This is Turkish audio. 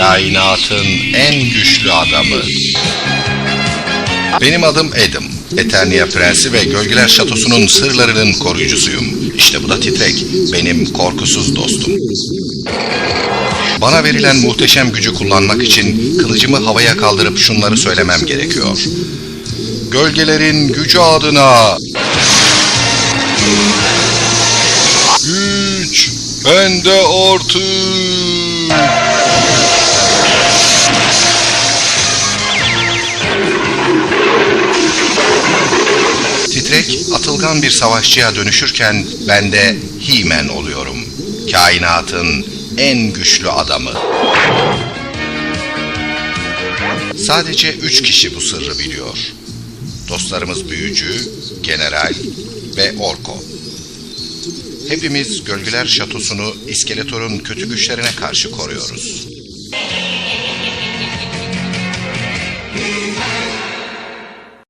Kainatın en güçlü adamı. Benim adım Adam. Eternia Prensi ve Gölgeler Şatosu'nun sırlarının koruyucusuyum. İşte bu da Titrek, benim korkusuz dostum. Bana verilen muhteşem gücü kullanmak için kılıcımı havaya kaldırıp şunları söylemem gerekiyor. Gölgelerin gücü adına... Güç bende artık. Titrek, atılgan bir savaşçıya dönüşürken ben de He-Man oluyorum. Kainatın en güçlü adamı. Sadece üç kişi bu sırrı biliyor. Dostlarımız Büyücü, General ve Orko. Hepimiz Gölgeler Şatosu'nu İskeletor'un kötü güçlerine karşı koruyoruz.